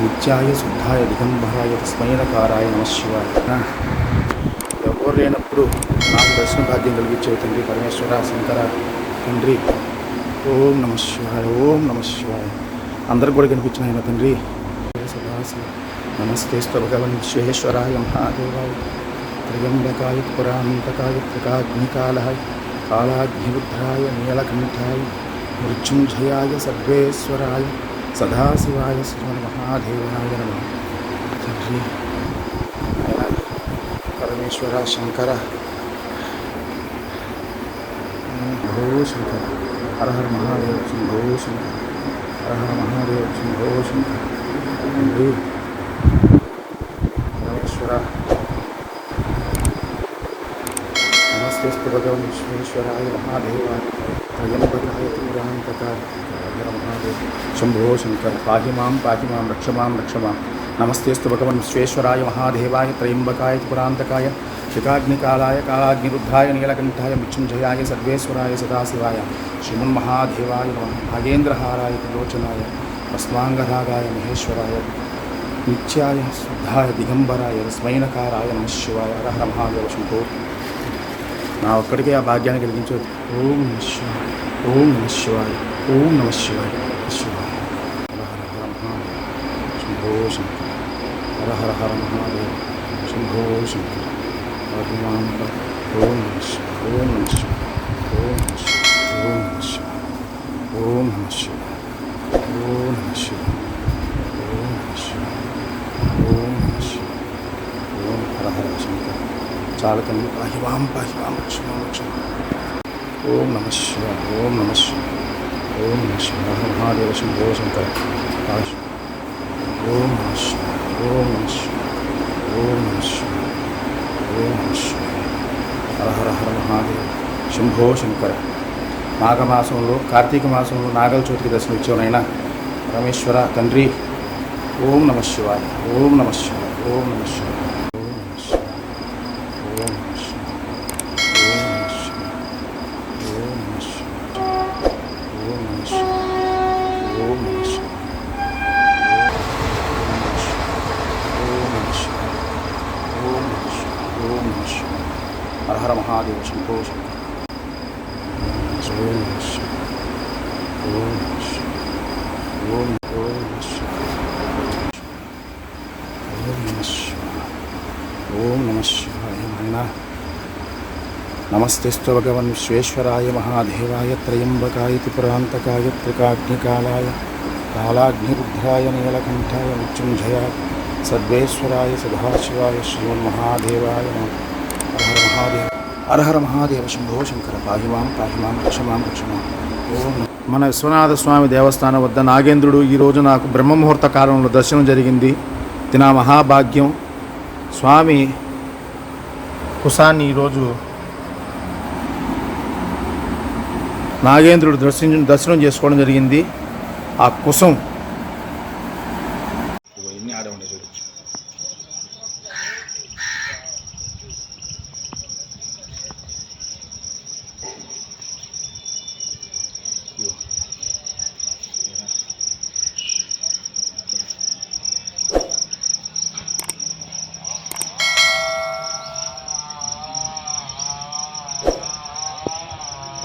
నిత్యాయ శుద్ధాయ దిగంబరాయ తస్మైనకారాయ నమ ఎవరు లేనప్పుడు నాకు దర్శన భాగ్యం కలిగించే తండ్రి పరమేశ్వర శంకర తండ్రి. ఓం నమ శివాయ ఓం నమ శివాయ. అందరికి కూడా కనిపించిన ఆయన తండ్రి. నమస్తే భగవన్ విశ్వేశ్వరాయ మహాదేవాయ. త్రయంబకాయ పురాంతకాయ త్రికాగ్నికాలాయ కాళాగ్నిరుద్రాయ నీలకంఠాయ మృత్యుంజయాయ సర్వేశ్వరాయ. सदाशिवाय महादेवाय नमः। श्री परमेश्वर, शंकर भो शंकर, हर हर महादेव भो शंकर, हर हर महादेव भो शंकर। श्रीस्तभगं विश्वेश्वराय महादेवाय त्रयम्बकाय तीव्रां तथा महादेव शम्भो शङ्कर पाहि माँ पाहि माँ रक्ष माँ रक्ष माँ नमस्तेस्तु भगवन् विश्वेश्वराय महादेवाय त्रयम्बकाय पुरान्तकाय शिकाग्निकालाय कालाग्निरुद्धाय नीलकण्ठाय मृत्युञ्जयाय सर्वेश्वराय सदाशिवाय श्रीमन्महादेवाय नमः भागेन्द्रहाराय त्रिलोचनाय अस्माङ्गरागाय महेश्वराय नित्याय शुद्धाय दिगम्बराय स्मैनकाराय नमः शिवाय हर महादेव शम्भो నా ఒక్కడికే ఆ భాగ్యాన్ని కలిగించు ఓం నమ శివాయ ఓం నమ శివాయ ఓం నమ శివాయ శివాయ హర హర హర శంభో శంకర హర హర హర మహాదేవ. శంభో శంకర భగవాన్ ఓం నమ శివాయ ఓం నమ శివాయ ఓం నమ శివాయ ఓం నమ శివాయ ఓం నమ శివాయ ఓం నమ శివాయ ఓం నమ శివాయ ఓం హర హర శంకర చాలకం పాహివాం పాహివాం లక్ష్మణ లక్ష్మణ ఓం నమ శివాయ ఓం నమ శివాయ ఓం నమ శివాయ మహాదేవ శంభో శంకర ఓం నమ శివాయ ఓం నమ శివాయ ఓం నమ శివాయ ఓం నమ శివాయ హర హర హర మహాదేవ శంభో శంకర మాఘమాసంలో కార్తీక మాసంలో నాగల చవితికి దర్శనం ఇచ్చావునైనా రమేశ్వర తండ్రి ఓం నమ శివాయ ఓం నమ శివాయ ఓం నమ శివాయ ఓం ఓం హరహర మహాదేవ శంభో ఓం ఓం ఓం ఓం భగవన్ విశ్వేశ్వరాయ మహాదేవాయ త్రయంబకాయ త్రిపురాంతకాయ త్రికాగ్నికాయ కాళాగ్నిరుద్రాయ నీలకంఠాయ ముత్యుంజయా సర్వేశ్వరాయ సదాశివాయ శ్రీమన్మహాదేవాయ నమః. హర మహాదేవ అర్హర మహాదేవ శంభో శంకర పాహిమాం పాహిమాం రక్షమాం రక్షమాం. మన విశ్వనాథ స్వామి దేవస్థానం వద్ద నాగేంద్రుడు ఈరోజు నాకు బ్రహ్మముహూర్త కాలంలో దర్శనం జరిగింది. తినా మహాభాగ్యం. స్వామి కుశాన్ని ఈరోజు నాగేంద్రుడు దర్శనం దర్శనం చేసుకోవడం జరిగింది. ఆ కుసం జ్ఞానం ఉండేది చూడొచ్చు.